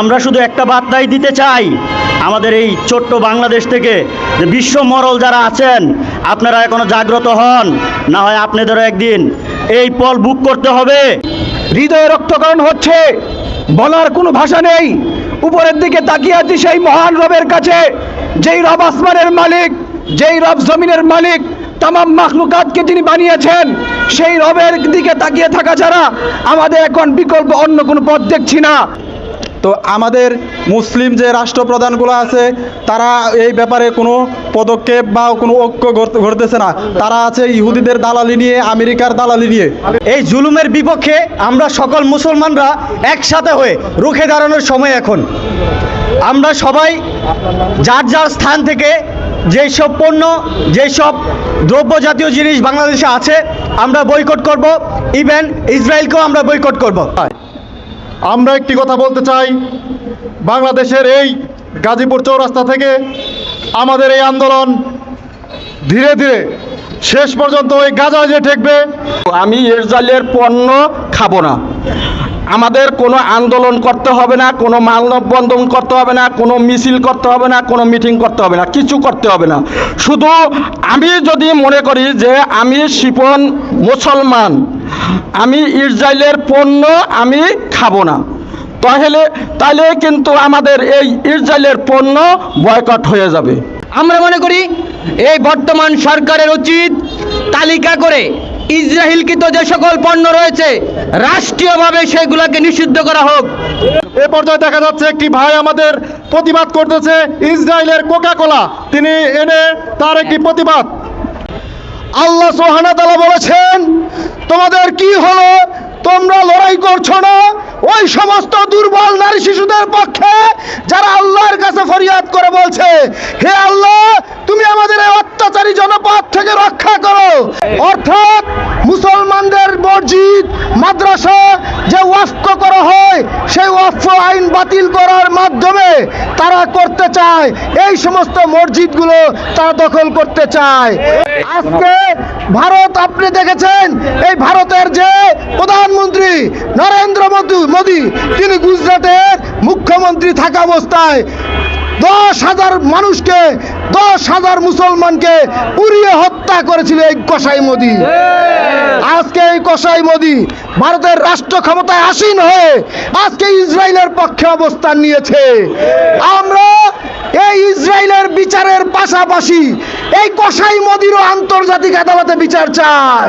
আমরা শুধু একটা বার্তাই দিতে চাই, আমাদের এই ছোট্ট বাংলাদেশ থেকে যে বিশ্ব মরল যারা আছেন, আপনারা এখনও জাগ্রত হন, না হয় আপনাদেরও একদিন এই পল বুক করতে হবে। হৃদয়ে রক্তকরণ হচ্ছে, বলার কোনো ভাষা নেই। উপরের দিকে তাকিয়ে আছি সেই মহান রবের কাছে, যেই রব আসমানের মালিক, যেই রব জমিনের মালিক, তামাম মাখলুকাতকে যিনি বানিয়েছেন। সেই রবের দিকে তাকিয়ে থাকা ছাড়া আমাদের এখন বিকল্প অন্য কোনো পথ দেখছি না। তো আমাদের মুসলিম যে রাষ্ট্রপ্রধানগুলো আছে, তারা এই ব্যাপারে কোনো পদক্ষেপ বা কোনো ঐক্য ঘটতেছে না। তারা আছে ইহুদিদের দালালি নিয়ে, আমেরিকার দালালি নিয়ে। এই জুলুমের বিপক্ষে আমরা সকল মুসলমানরা একসাথে হয়ে রুখে দাঁড়ানোর সময় এখন। আমরা সবাই যার যার স্থান থেকে যেই সব পণ্য যেই সব দ্রব্য জাতীয় জিনিস বাংলাদেশে আছে, আমরা বয়কট করব। ইভেন ইসরায়েলকেও আমরা বয়কট করব। আমরা একটি কথা বলতে চাই, বাংলাদেশের এই গাজীপুর চৌরাস্তা থেকে আমাদের এই আন্দোলন ধীরে ধীরে শেষ পর্যন্ত ওই গাজা যে ঠেকবে, আমি ইসরায়েলের পণ্য খাব না। আমাদের কোনো আন্দোলন করতে হবে না, কোনো মানববন্ধন করতে হবে না, কোনো মিছিল করতে হবে না, কোনো মিটিং করতে হবে না, কিছু করতে হবে না। শুধু আমি যদি মনে করি যে আমি শিপন মুসলমান আমি ইসরায়েলের পণ্য আমি খাব না। তাহলে তাহলে কিন্তু আমাদের এই ইসরায়েলের পণ্য বয়কট হয়ে যাবে। আমরা মনে করি এই বর্তমান সরকারের উচিত তালিকা করে ইসরায়েলকৃত যে সকল পণ্য রয়েছে, রাষ্ট্রীয়ভাবে সেগুলোকে নিষিদ্ধ করা হোক। এ পর্যায়ে দেখা যাচ্ছে একটি ভাই আমাদের প্রতিবাদ করতেছে ইসরায়েলের কোকা কোলা তিনি এনে তার একটি প্রতিবাদ। আল্লাহ সোহানা তালা বলেছেন তোমাদের কি হলো? তোমরা লড়াই করছ না? ওই সমস্ত দুর্বল নারী শিশুদের পক্ষে যারা আল্লাহর কাছে ফরিয়াদ করে বলছে, হে আল্লাহ, তুমি আমাদের এই অত্যাচারী জনপদ থেকে রক্ষা করো। অর্থাৎ মুসলমানদের মসজিদ, মাদ্রাসা যে ওয়াফক করা হয়, সেই ওয়াফ আইন বাতিল করার মাধ্যমে তারা করতে চায়। এই সমস্ত মসজিদগুলো তারা দখল করতে চায়। আজকে ভারত, আপনি দেখেছেন? এই ভারতের যে প্রধানমন্ত্রী নরেন্দ্র মোদী, তিনি গুজরাটের মুখ্যমন্ত্রী থাকা অবস্থায় দশ হাজার মানুষকে, দশ হাজার মুসলমানকে পুড়িয়ে হত্যা করেছিল এই কসাই মোদী। আজকে এই কসাই মোদী ভারতের রাষ্ট্র ক্ষমতায় আসীন হয়ে আজকে ইসরায়েলের পক্ষে অবস্থান নিয়েছে। আমরা এই ইসরায়েলের বিচারের পাশাপাশি এই কসাই মোদিরও আন্তর্জাতিক আদালতে বিচার চাই